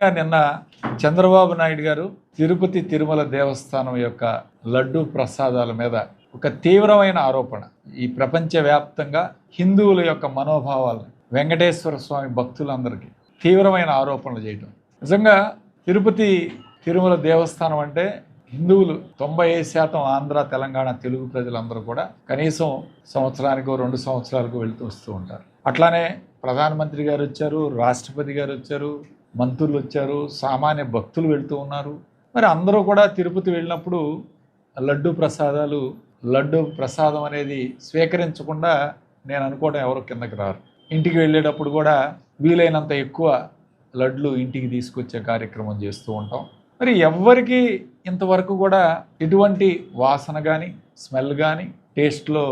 నిన్న చంద్రబాబు నాయుడు గారు తిరుపతి తిరుమల దేవస్థానం యొక్క లడ్డు ప్రసాదాల మీద ఒక తీవ్రమైన ఆరోపణ. ఈ ప్రపంచవ్యాప్తంగా హిందువుల యొక్క మనోభావాలను వెంకటేశ్వర స్వామి భక్తులందరికీ తీవ్రమైన ఆరోపణలు చేయటం. నిజంగా తిరుపతి తిరుమల దేవస్థానం అంటే హిందువులు తొంభై ఐదు శాతం ఆంధ్ర తెలంగాణ తెలుగు ప్రజలందరూ కూడా కనీసం సంవత్సరానికో రెండు సంవత్సరాలకు వెళుతూ వస్తూ ఉంటారు. అట్లానే ప్రధానమంత్రి గారు వచ్చారు రాష్ట్రపతి గారు వచ్చారు మంత్రులు వచ్చారు సామాన్య భక్తులు వెళ్తూ ఉన్నారు. మరి అందరూ కూడా తిరుపతి వెళ్ళినప్పుడు లడ్డు ప్రసాదాలు లడ్డు ప్రసాదం అనేది స్వీకరించకుండా నేను అనుకోవడం ఎవరు కిందకి రారు. ఇంటికి వెళ్ళేటప్పుడు కూడా వీలైనంత ఎక్కువ లడ్లు ఇంటికి తీసుకొచ్చే కార్యక్రమం చేస్తూ ఉంటాం. మరి ఎవ్వరికి ఇంతవరకు కూడా ఎటువంటి వాసన కానీ స్మెల్ కానీ టేస్ట్లో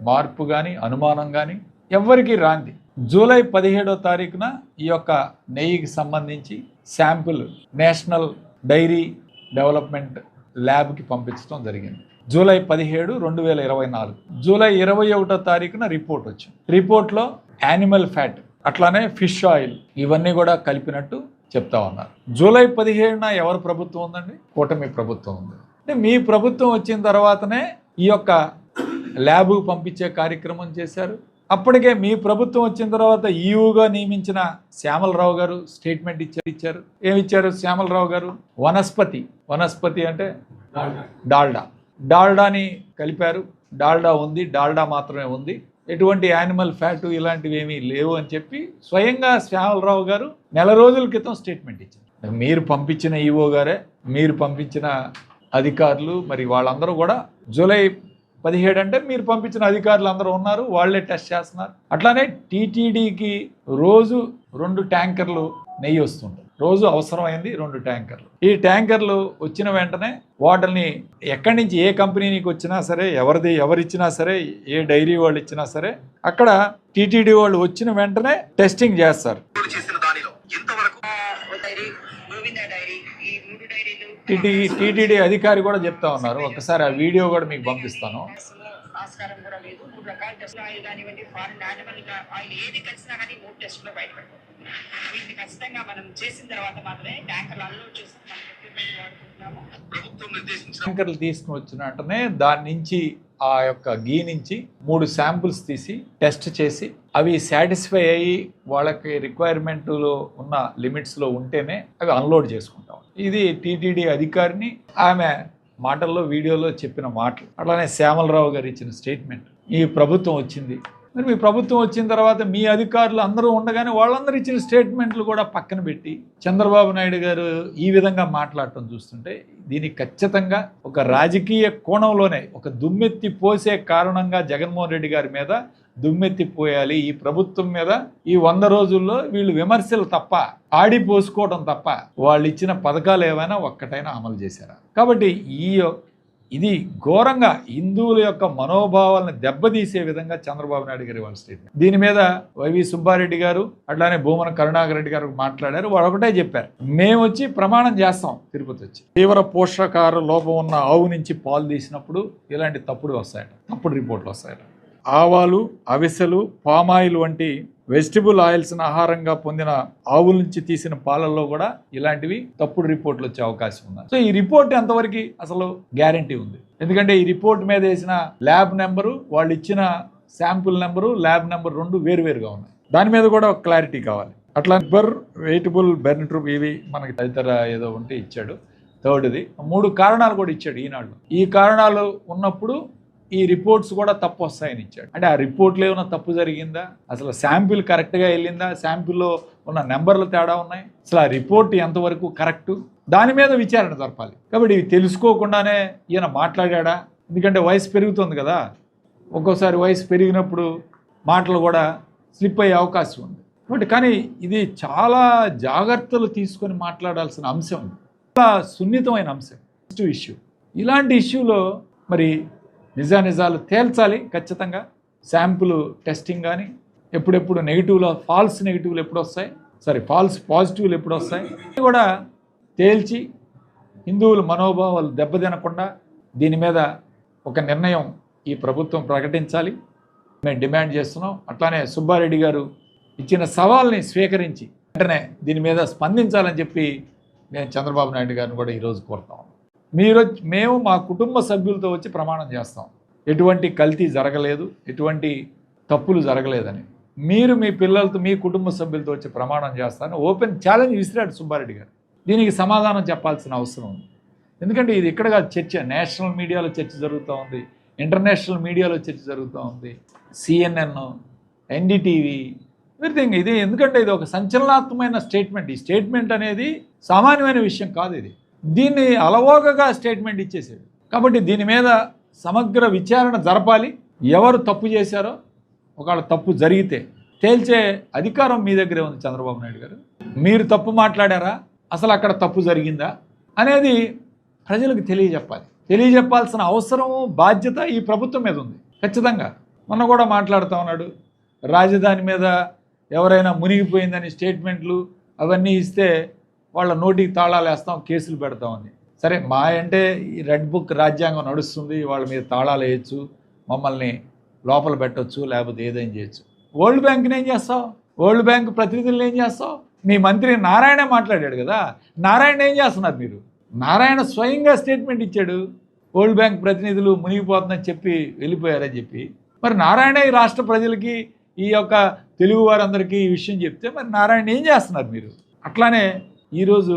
మార్పు కానీ అనుమానం కానీ ఎవ్వరికీ రాంది. జూలై పదిహేడో తారీఖున ఈ యొక్క నెయ్యికి సంబంధించి శాంపుల్ నేషనల్ డైరీ డెవలప్మెంట్ ల్యాబ్కి పంపించడం జరిగింది. జూలై పదిహేడు రెండు వేల ఇరవై నాలుగు. జూలై ఇరవై ఒకటో తారీఖున రిపోర్ట్ వచ్చింది. రిపోర్ట్లో యానిమల్ ఫ్యాట్ అట్లానే ఫిష్ ఆయిల్ ఇవన్నీ కూడా కలిపినట్టు చెప్తా ఉన్నారు. జూలై పదిహేడున ఎవరు ప్రభుత్వం ఉందండి? కూటమి ప్రభుత్వం ఉంది. అంటే మీ ప్రభుత్వం వచ్చిన తర్వాతనే ఈ యొక్క ల్యాబ్కు పంపించే కార్యక్రమం చేశారు. అప్పటికే మీ ప్రభుత్వం వచ్చిన తర్వాత ఈవుగా నియమించిన శ్యామలరావు గారు స్టేట్మెంట్ ఇచ్చారు ఇచ్చారు. ఏమి ఇచ్చారు శ్యామలరావు గారు? వనస్పతి. వనస్పతి అంటే డాల్డా. డాల్డాని కలిపారు. డాల్డా ఉంది డాల్డా మాత్రమే ఉంది. ఎటువంటి యానిమల్ ఫ్యాట్ ఇలాంటివి ఏమీ లేవు అని చెప్పి స్వయంగా శ్యామలరావు గారు నెల రోజుల క్రితం స్టేట్మెంట్ ఇచ్చారు. మీరు పంపించిన ఈఓ గారే మీరు పంపించిన అధికారులు మరి వాళ్ళందరూ కూడా జూలై పదిహేడు అంటే మీరు పంపించిన అధికారులు అందరూ ఉన్నారు వాళ్ళే టెస్ట్ చేస్తున్నారు. అట్లానే టీటీడీకి రోజు రెండు ట్యాంకర్లు నెయ్యి వస్తుంటాయి. రోజు అవసరమైంది రెండు ట్యాంకర్లు. ఈ ట్యాంకర్లు వచ్చిన వెంటనే వాటిని ఎక్కడి నుంచి ఏ కంపెనీకి వచ్చినా సరే ఎవరిది ఎవరిచ్చినా సరే ఏ డైరీ వాళ్ళు ఇచ్చినా సరే అక్కడ టీటీడీ వాళ్ళు వచ్చిన వెంటనే టెస్టింగ్ చేస్తారు కొనుగోలు చేసిన దానిలో ఇంతవరకు డైరీ గోవింద డైరీ ఈ మూడు డైరీలు టీటీ టీటీడీ అధికారి కూడా చెప్తా ఉన్నారు. ఒకసారి ఆ వీడియో కూడా మీకు పంపిస్తాను. ఆస్కారం కూడా లేదు. మూడు రకాల టెస్ట్ ఆయిల్ కానివ్వండి ఫారెన్ యానిమల్ ఆయిల్ ఏది కలిసినా కానీ మూడు టెస్ట్లో బయటపడుతుంది వీటిని ఖచ్చితంగా మనం చేసిన తర్వాత మాత్రమే ట్యాంకర్లు అన్లోడ్ చేసి ట్యాంకర్లు తీసుకుని వచ్చిన వెంటనే దాని నుంచి ఆ యొక్క గీ నుంచి మూడు శాంపుల్స్ తీసి టెస్ట్ చేసి అవి సాటిస్ఫై అయ్యి వాళ్ళకి రిక్వైర్మెంట్లో ఉన్న లిమిట్స్లో ఉంటేనే అవి అన్లోడ్ చేసుకుంటాం. ఇది టీటీడీ అధికారిని ఆమె మాటల్లో వీడియోలో చెప్పిన మాటలు. అట్లానే శ్యామలరావు గారు ఇచ్చిన స్టేట్మెంట్. ఈ ప్రభుత్వం వచ్చింది. మరి మీ ప్రభుత్వం వచ్చిన తర్వాత మీ అధికారులు అందరూ ఉండగానే వాళ్ళందరూ ఇచ్చిన స్టేట్మెంట్లు కూడా పక్కన పెట్టి చంద్రబాబు నాయుడు గారు ఈ విధంగా మాట్లాడటం చూస్తుంటే దీనికి ఖచ్చితంగా ఒక రాజకీయ కోణంలోనే ఒక దుమ్మెత్తి పోసే కారణంగా జగన్మోహన్ రెడ్డి గారి మీద దుమ్మెత్తి పోయాలి. ఈ ప్రభుత్వం మీద ఈ వంద రోజుల్లో వీళ్ళు విమర్శలు తప్ప ఆడిపోసుకోవడం తప్ప వాళ్ళు ఇచ్చిన పథకాలు ఏవైనా ఒక్కటైనా అమలు చేశారా? కాబట్టి ఈ ఇది ఘోరంగా హిందువుల యొక్క మనోభావాలను దెబ్బతీసే విధంగా చంద్రబాబు నాయుడు గారి వాళ్ళ స్టేట్మెంట్. దీని మీద వైవి సుబ్బారెడ్డి గారు అట్లానే భూమన కరుణాకర్ రెడ్డి గారు మాట్లాడారు. వాళ్ళు ఒకటే చెప్పారు. మేము వచ్చి ప్రమాణం చేస్తాం తిరుపతి వచ్చి. తీవ్ర పోషకార లోపం ఉన్న ఆవు నుంచి పాలు తీసినప్పుడు ఇలాంటి తప్పుడు వస్తాయట. తప్పుడు రిపోర్ట్లు వస్తాయట. ఆవాలు అవిసెలు పామాయిల్ వంటి వెజిటబుల్ ఆయిల్స్ని ఆహారంగా పొందిన ఆవుల నుంచి తీసిన పాలల్లో కూడా ఇలాంటివి తప్పుడు రిపోర్ట్లు వచ్చే అవకాశం ఉంది. సో ఈ రిపోర్ట్ ఎంతవరకు అసలు గ్యారంటీ ఉంది? ఎందుకంటే ఈ రిపోర్ట్ మీద వేసిన ల్యాబ్ నెంబరు వాళ్ళు ఇచ్చిన శాంపుల్ నెంబరు ల్యాబ్ నెంబర్ రెండు వేరువేరుగా ఉన్నాయి. దాని మీద కూడా ఒక క్లారిటీ కావాలి. అట్లా బర్ వెయిటబుల్ బెర్నిట్రూప్ ఇవి మనకి తదితర ఏదో ఉంటే ఇచ్చాడు. థర్డ్ది మూడు కారణాలు కూడా ఇచ్చాడు ఈనాడు ఈ కారణాలు ఉన్నప్పుడు ఈ రిపోర్ట్స్ కూడా తప్పు వస్తాయని ఇచ్చాడు. అంటే ఆ రిపోర్ట్లో ఏమైనా తప్పు జరిగిందా? అసలు శాంపిల్ కరెక్ట్గా వెళ్ళిందా? శాంపిల్లో ఉన్న నెంబర్లు తేడా ఉన్నాయి? అసలు ఆ రిపోర్ట్ ఎంతవరకు కరెక్టు దాని మీద విచారణ జరపాలి. కాబట్టి ఇవి తెలుసుకోకుండానే ఈయన మాట్లాడా ఎందుకంటే వయసు పెరుగుతుంది కదా. ఒక్కోసారి వయసు పెరిగినప్పుడు మాటలు కూడా స్లిప్ అయ్యే అవకాశం ఉంది. కాబట్టి కానీ ఇది చాలా జాగ్రత్తలు తీసుకొని మాట్లాడాల్సిన అంశం చాలా సున్నితమైన అంశం. ఇష్యూ ఇలాంటి ఇష్యూలో మరి నిజానిజాలు తేల్చాలి ఖచ్చితంగా. శాంపుల్ టెస్టింగ్ కానీ ఎప్పుడెప్పుడు నెగిటివ్లో ఫాల్స్ నెగిటివ్లు ఎప్పుడు వస్తాయి? సారీ ఫాల్స్ పాజిటివ్లు ఎప్పుడు వస్తాయి? కూడా తేల్చి హిందువుల మనోభావాలు దెబ్బతినకుండా దీని మీద ఒక నిర్ణయం ఈ ప్రభుత్వం ప్రకటించాలి. మేము డిమాండ్ చేస్తున్నాం. అట్లానే సుబ్బారెడ్డి గారు ఇచ్చిన సవాల్ని స్వీకరించి వెంటనే దీని మీద స్పందించాలని చెప్పి నేను చంద్రబాబు నాయుడు గారిని కూడా ఈరోజు కోరుతాం మీరు వచ్చి- మేము మా కుటుంబ సభ్యులతో వచ్చి ప్రమాణం చేస్తాం. ఎటువంటి కల్తీ జరగలేదు ఎటువంటి తప్పులు జరగలేదని. మీరు మీ పిల్లలతో మీ కుటుంబ సభ్యులతో వచ్చి ప్రమాణం చేస్తాను ఓపెన్ ఛాలెంజ్ విసిరాడు సుబ్బారెడ్డి గారు. దీనికి సమాధానం చెప్పాల్సిన అవసరం ఉంది. ఎందుకంటే ఇది ఇక్కడ చర్చ. నేషనల్ మీడియాలో చర్చ జరుగుతూ ఉంది. ఇంటర్నేషనల్ మీడియాలో చర్చ జరుగుతూ ఉంది. CNN NDTV everything. ఇది ఎందుకంటే ఇది ఒక సంచలనాత్మకమైన స్టేట్మెంట్. ఈ స్టేట్మెంట్ అనేది సామాన్యమైన విషయం కాదు ఇది. దీన్ని అలవోకగా స్టేట్మెంట్ ఇచ్చేసాడు కాబట్టి దీని మీద సమగ్ర విచారణ జరపాలి. ఎవరు తప్పు చేశారో ఒకవేళ తప్పు జరిగితే తేల్చే అధికారం మీ దగ్గరే ఉంది చంద్రబాబు నాయుడు గారు. మీరు తప్పు మాట్లాడారా? అసలు అక్కడ తప్పు జరిగిందా? అనేది ప్రజలకు తెలియజెప్పాలి. తెలియజెప్పాల్సిన అవసరం బాధ్యత ఈ ప్రభుత్వం మీద ఉంది. ఖచ్చితంగా. మొన్న కూడా మాట్లాడుతూ ఉన్నాడు. రాజధాని మీద ఎవరైనా మునిగిపోయిందని స్టేట్మెంట్లు అవన్నీ ఇస్తే వాళ్ళ నోటికి తాళాలు వేస్తాం కేసులు పెడతామని సరే మా అంటే ఈ రెడ్ బుక్ రాజ్యాంగం నడుస్తుంది వాళ్ళ మీద తాళాలు వేయచ్చు మమ్మల్ని లోపల పెట్టొచ్చు లేకపోతే ఏదైనా చేయొచ్చు. వరల్డ్ బ్యాంక్ని ఏం చేస్తావు? వరల్డ్ బ్యాంక్ ప్రతినిధులను ఏం చేస్తావు? మీ మంత్రి నారాయణ మాట్లాడాడు కదా నారాయణ ఏం చేస్తున్నారు మీరు? నారాయణ స్వయంగా స్టేట్మెంట్ ఇచ్చాడు వరల్డ్ బ్యాంక్ ప్రతినిధులు మునిగిపోతుందని చెప్పి వెళ్ళిపోయారని చెప్పి. మరి నారాయణ ఈ రాష్ట్ర ప్రజలకి ఈ యొక్క తెలుగు వారందరికీ ఈ విషయం చెప్తే మరి నారాయణ ఏం చేస్తున్నారు మీరు? అట్లానే ఈరోజు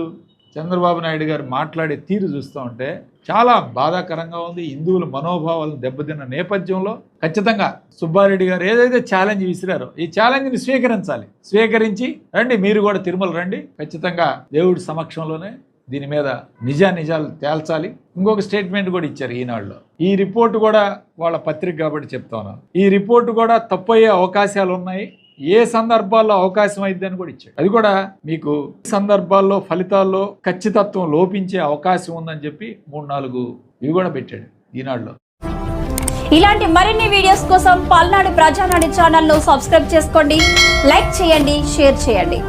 చంద్రబాబు నాయుడు గారు మాట్లాడే తీరు చూస్తూ ఉంటే చాలా బాధాకరంగా ఉంది. హిందువుల మనోభావాలను దెబ్బతిన్న నేపథ్యంలో ఖచ్చితంగా సుబ్బారెడ్డి గారు ఏదైతే ఛాలెంజ్ విసిరారో ఈ ఛాలెంజ్ని స్వీకరించాలి. స్వీకరించి రండి మీరు కూడా తిరుమల రండి. ఖచ్చితంగా దేవుడి సమక్షంలోనే దీని మీద నిజా నిజాలు తేల్చాలి. ఇంకొక స్టేట్మెంట్ కూడా ఇచ్చారు ఈనాడులో. ఈ రిపోర్ట్ కూడా వాళ్ళ పత్రిక కాబట్టి చెప్తా ఈ రిపోర్ట్ కూడా తప్పయ్యే అవకాశాలు ఉన్నాయి ఏ సందర్భాల్లో అవకాశం అయింది అని కూడా ఇచ్చాడు. అది కూడా మీకు సందర్భాల్లో ఫలితాల్లో ఖచ్చితత్వం లోపించే అవకాశం ఉందని చెప్పి మూడు నాలుగు ఇవి కూడా పెట్టాడు ఈనాడులో. ఇలాంటి మరిన్ని వీడియోస్ కోసం పల్నాడు ప్రజానాడు ఛానల్ను సబ్స్క్రైబ్ చేసుకోండి లైక్ చేయండి షేర్ చేయండి.